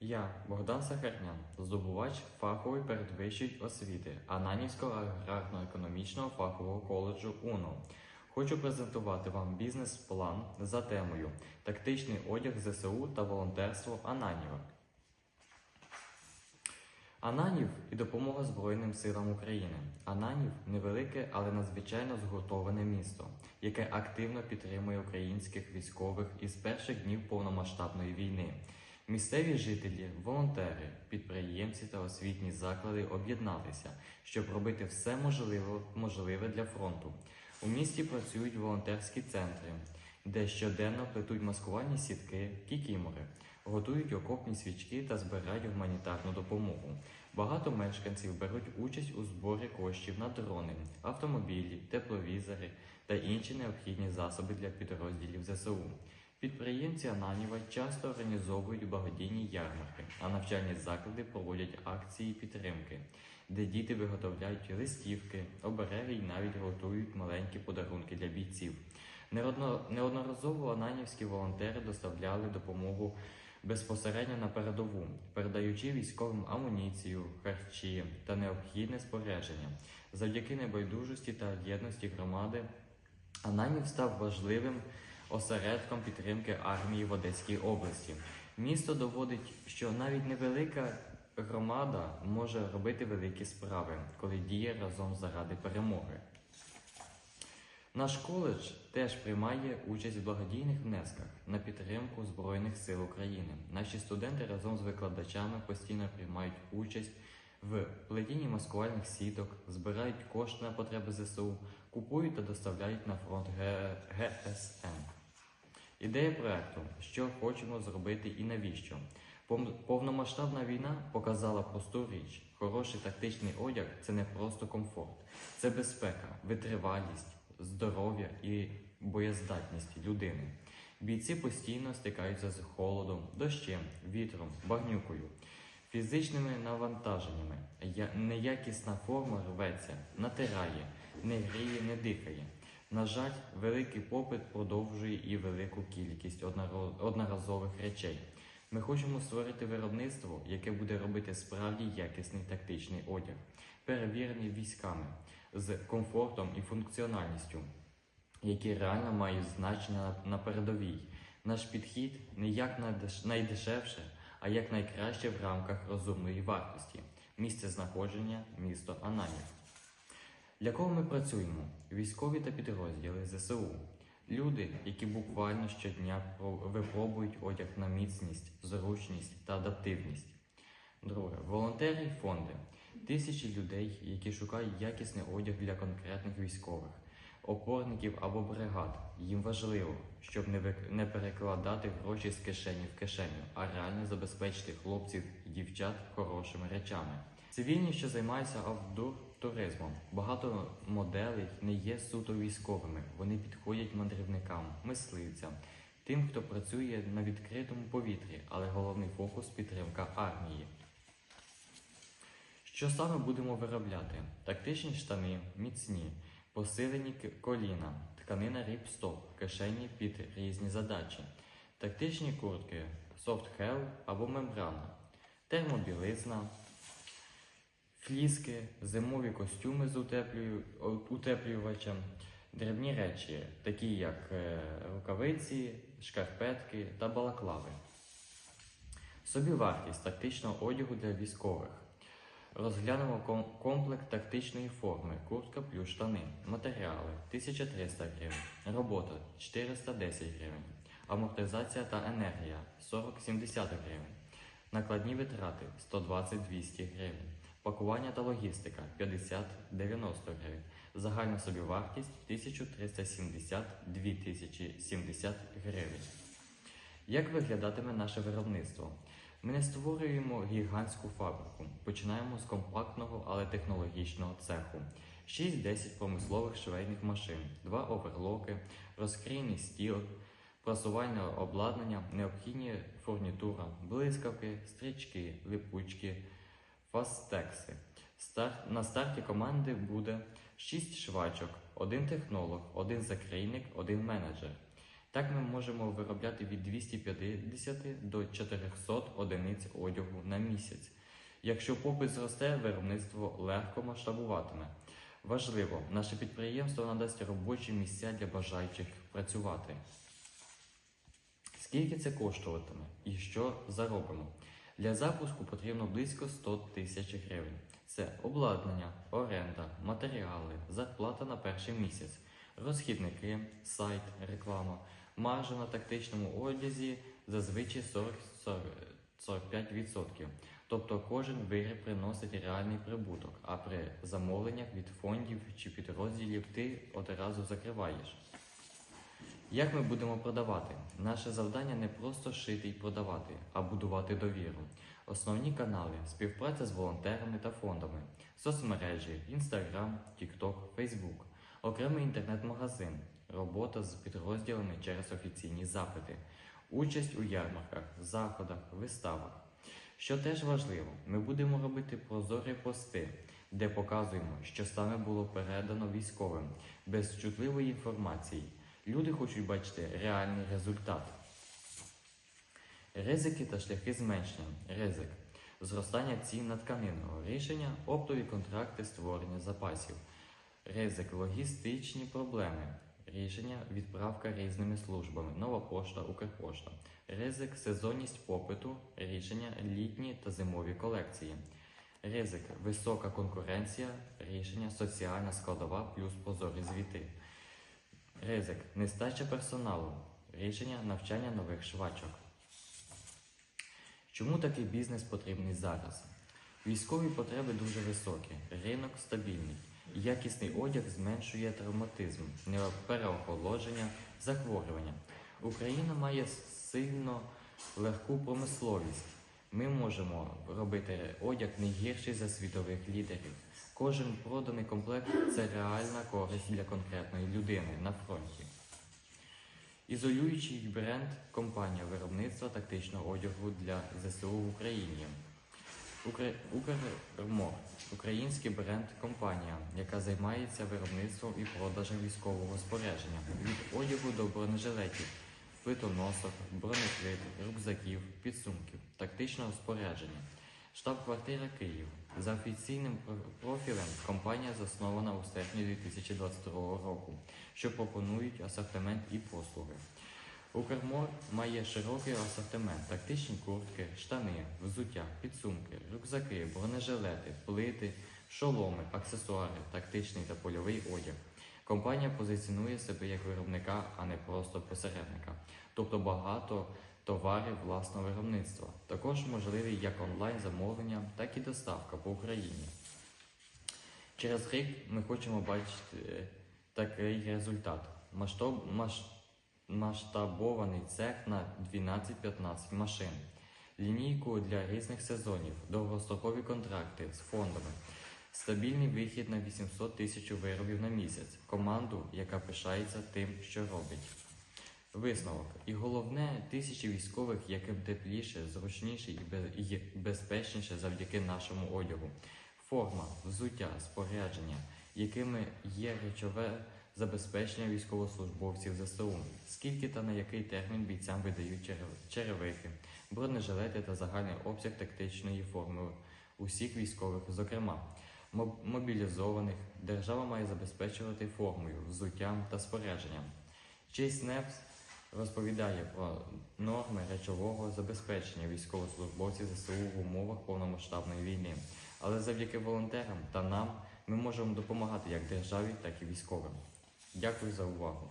Я, Богдан Сахарнян, здобувач фахової передвищої освіти Ананівського аграрно-економічного фахового коледжу УНО. Хочу презентувати вам бізнес-план за темою Тактичний одяг ЗСУ та волонтерство Ананіва. Ананів і допомога Збройним силам України. Ананів невелике, але надзвичайно згуртоване місто, яке активно підтримує українських військових із перших днів повномасштабної війни. Місцеві жителі, волонтери, підприємці та освітні заклади об'єдналися, щоб робити все можливе, можливе для фронту. У місті працюють волонтерські центри, де щоденно плетуть маскувальні сітки, кікімори, готують окопні свічки та збирають гуманітарну допомогу. Багато мешканців беруть участь у зборі коштів на дрони, автомобілі, тепловізори та інші необхідні засоби для підрозділів ЗСУ. Підприємці Ананіва часто організовують благодійні ярмарки, а навчальні заклади проводять акції підтримки, де діти виготовляють листівки, обереги і навіть готують маленькі подарунки для бійців. Неодно- Неодноразово ананівські волонтери доставляли допомогу безпосередньо на передову, передаючи військовим амуніцію, харчі та необхідне спорядження. Завдяки небайдужості та єдності громади Ананів став важливим осередком підтримки армії в Одеській області. Місто доводить, що навіть невелика громада може робити великі справи, коли діє разом заради перемоги. Наш коледж теж приймає участь в благодійних внесках на підтримку Збройних сил України. Наші студенти разом з викладачами постійно приймають участь в плетінні маскувальних сіток, збирають кошти на потреби ЗСУ, купують та доставляють на фронт ГСМ. Ідея проекту, що хочемо зробити і навіщо. Повномасштабна війна показала просту річ. Хороший тактичний одяг це не просто комфорт, це безпека, витривалість, здоров'я і боєздатність людини. Бійці постійно стикаються з холодом, дощем, вітром, багнюкою, фізичними навантаженнями. Неякісна форма рветься, натирає, не гріє, не дихає. На жаль, великий попит продовжує і велику кількість одноразових речей. Ми хочемо створити виробництво, яке буде робити справді якісний тактичний одяг, перевірений військами з комфортом і функціональністю, які реально мають значення на- передовій. Наш підхід не як найдеш- найдешевше, а як найкраще в рамках розумної вартості. Місце знаходження місто Ананів. Для кого ми працюємо? Військові та підрозділи ЗСУ. Люди, які буквально щодня про- випробують одяг на міцність, зручність та адаптивність. Друге волонтери й фонди. Тисячі людей, які шукають якісний одяг для конкретних військових, опорників або бригад. Їм важливо, щоб не, не перекладати гроші з кишені в кишеню, а реально забезпечити хлопців і дівчат хорошими речами. Цивільні, що займаються авдор туризмом. Багато моделей не є суто військовими. Вони підходять мандрівникам, мисливцям, тим, хто працює на відкритому повітрі, але головний фокус підтримка армії. Що саме будемо виробляти? Тактичні штани, міцні, посилені коліна, тканина ріпстоп, кишені під різні задачі, тактичні куртки, софт-хел або мембрана, термобілизна, фліски, зимові костюми з утеплюю- утеплювачем, дрібні речі, такі як е, рукавиці, шкарпетки та балаклави. Собівартість тактичного одягу для військових. Розглянемо комплект тактичної форми, куртка плюс штани, матеріали 1300 гривень, робота 410 гривень, амортизація та енергія 40-70 гривень, накладні витрати 120-200 гривень, пакування та логістика 50-90 гривень, загальна собівартість 1370-2070 гривень. Як виглядатиме наше виробництво? Ми не створюємо гігантську фабрику. Починаємо з компактного, але технологічного цеху. 6-10 промислових швейних машин, 2 оверлоки, розкрійний стіл, прасувальне обладнання, необхідні фурнітура, блискавки, стрічки, липучки, фастекси. На старті команди буде 6 швачок, один технолог, один закрійник, один менеджер. Так ми можемо виробляти від 250 до 400 одиниць одягу на місяць. Якщо попит зросте, виробництво легко масштабуватиме. Важливо, наше підприємство надасть робочі місця для бажаючих працювати. Скільки це коштуватиме і що заробимо? Для запуску потрібно близько 100 тисяч гривень. Це обладнання, оренда, матеріали, зарплата на перший місяць, розхідники, сайт, реклама, маржа на тактичному одязі зазвичай 40-45%. Тобто кожен виріб приносить реальний прибуток, а при замовленнях від фондів чи підрозділів ти одразу закриваєш. Як ми будемо продавати? Наше завдання не просто шити і продавати, а будувати довіру. Основні канали співпраця з волонтерами та фондами, соцмережі, Instagram, TikTok, Facebook, окремий інтернет-магазин, робота з підрозділами через офіційні запити, участь у ярмарках, заходах, виставах. Що теж важливо, ми будемо робити прозорі пости, де показуємо, що саме було передано військовим, без чутливої інформації. Люди хочуть бачити реальний результат. Ризики та шляхи зменшення. Ризик. Зростання цін на тканину. Рішення оптові контракти створення запасів. Ризик логістичні проблеми. Рішення відправка різними службами. Нова пошта, Укрпошта. Ризик сезонність попиту. Рішення літні та зимові колекції. Ризик висока конкуренція. Рішення соціальна складова плюс прозорі звіти. Ризик нестача персоналу. Рішення навчання нових швачок. Чому такий бізнес потрібний зараз? Військові потреби дуже високі, ринок стабільний. Якісний одяг зменшує травматизм, переохолодження, захворювання. Україна має сильно легку промисловість. Ми можемо робити одяг не гірший за світових лідерів. Кожен проданий комплект це реальна користь для конкретної людини на фронті. Ізолюючий бренд компанія виробництва тактичного одягу для ЗСУ в Україні. Укр... Укрмор український бренд компанія, яка займається виробництвом і продажем військового спорядження від одягу до бронежилетів, плитоносок, бронекрит, рюкзаків, підсумків, тактичного спорядження. Штаб-квартира Київ. За офіційним профілем компанія заснована у серпні 2022 року, що пропонують асортимент і послуги. Укрмор має широкий асортимент: тактичні куртки, штани, взуття, підсумки, рюкзаки, бронежилети, плити, шоломи, аксесуари, тактичний та польовий одяг. Компанія позиціонує себе як виробника, а не просто посередника, тобто багато товарів власного виробництва. Також можливі як онлайн замовлення, так і доставка по Україні. Через рік ми хочемо бачити е, такий результат. Масштаб, маш, масштабований цех на 12-15 машин, лінійку для різних сезонів, довгострокові контракти з фондами, стабільний вихід на 800 тисяч виробів на місяць, команду, яка пишається тим, що робить. Висновок. І головне, тисячі військових, яким тепліше, зручніше і безпечніше завдяки нашому одягу. Форма, взуття, спорядження, якими є речове забезпечення військовослужбовців ЗСУ. Скільки та на який термін бійцям видають черев- черевики, бронежилети та загальний обсяг тактичної форми усіх військових, зокрема. моб- Мобілізованих держава має забезпечувати формою, взуттям та спорядженням. Чейз Непс розповідає про норми речового забезпечення військовослужбовців ЗСУ в умовах повномасштабної війни. Але завдяки волонтерам та нам ми можемо допомагати як державі, так і військовим. Дякую за увагу.